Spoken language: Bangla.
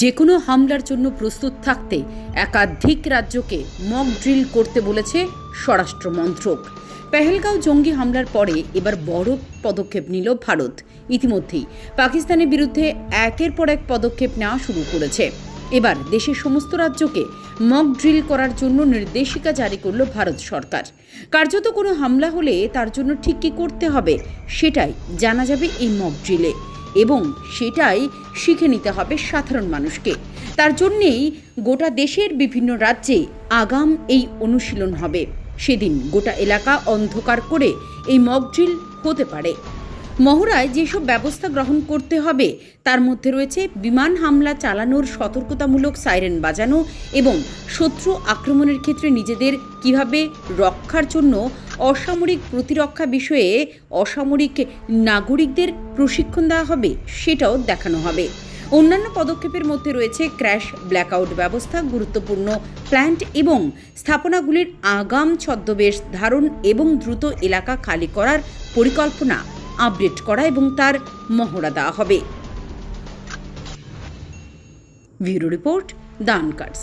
যে কোনো হামলার জন্য প্রস্তুত থাকতে একাধিক রাজ্যকে মক ড্রিল করতে বলেছে স্বরাষ্ট্র মন্ত্রক। পেহেলগাঁও জঙ্গি হামলার পরে এবার বড় পদক্ষেপ নিল ভারত। ইতিমধ্যেই পাকিস্তানের বিরুদ্ধে একের পর এক পদক্ষেপ নেওয়া শুরু করেছে। এবার দেশের সমস্ত রাজ্যকে মক ড্রিল করার জন্য নির্দেশিকা জারি করল ভারত সরকার। কার্যত কোনো হামলা হলে তার জন্য ঠিক কী করতে হবে সেটাই জানা যাবে এই মক ড্রিলে এবং সেটাই শিখে নিতে হবে সাধারণ মানুষকে। তার জন্যেই গোটা দেশের বিভিন্ন রাজ্যে আগাম এই অনুশীলন হবে। সেদিন গোটা এলাকা অন্ধকার করে এই মকড্রিল হতে পারে। মহড়ায় যেসব ব্যবস্থা গ্রহণ করতে হবে, তার মধ্যে রয়েছে বিমান হামলা চালানোর সতর্কতামূলক সাইরেন বাজানো এবং শত্রু আক্রমণের ক্ষেত্রে নিজেদের কীভাবে রক্ষার জন্য অসামরিক প্রতিরক্ষা বিষয়ে অসামরিক নাগরিকদের প্রশিক্ষণ দেওয়া হবে, সেটাও দেখানো হবে। অন্যান্য পদক্ষেপের মধ্যে রয়েছে ক্র্যাশ, ব্ল্যাকআউট ব্যবস্থা, গুরুত্বপূর্ণ প্ল্যান্ট এবং স্থাপনাগুলির আগাম ছদ্মবেশ ধারণ এবং দ্রুত এলাকা খালি করার পরিকল্পনা। আপডেট করা এবং তার মহড়া দেওয়া হবে। ব্যুরো রিপোর্ট দান কার্ডস